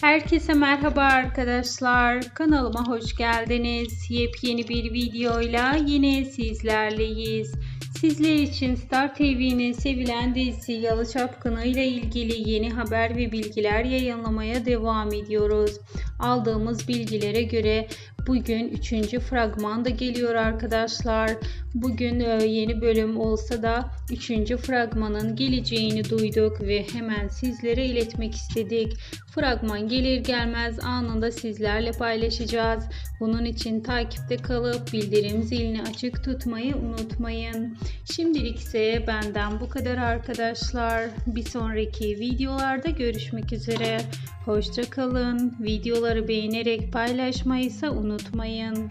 Herkese merhaba arkadaşlar. Kanalıma hoş geldiniz. Yepyeni bir videoyla yine sizlerleyiz. Sizler için Star TV'nin sevilen dizisi Yalı Çapkını ile ilgili yeni haber ve bilgiler yayınlamaya devam ediyoruz. Aldığımız bilgilere göre bugün 3. fragman da geliyor arkadaşlar. Bugün e, yeni bölüm olsa da 3. fragmanın geleceğini duyduk ve hemen sizlere iletmek istedik. Fragman gelir gelmez anında sizlerle paylaşacağız. Bunun için takipte kalıp bildirim zilini açık tutmayı unutmayın. Şimdilik ise benden bu kadar arkadaşlar. Bir sonraki videolarda görüşmek üzere. Hoşça kalın. Videoları beğenerek paylaşmayı ise unutmayın.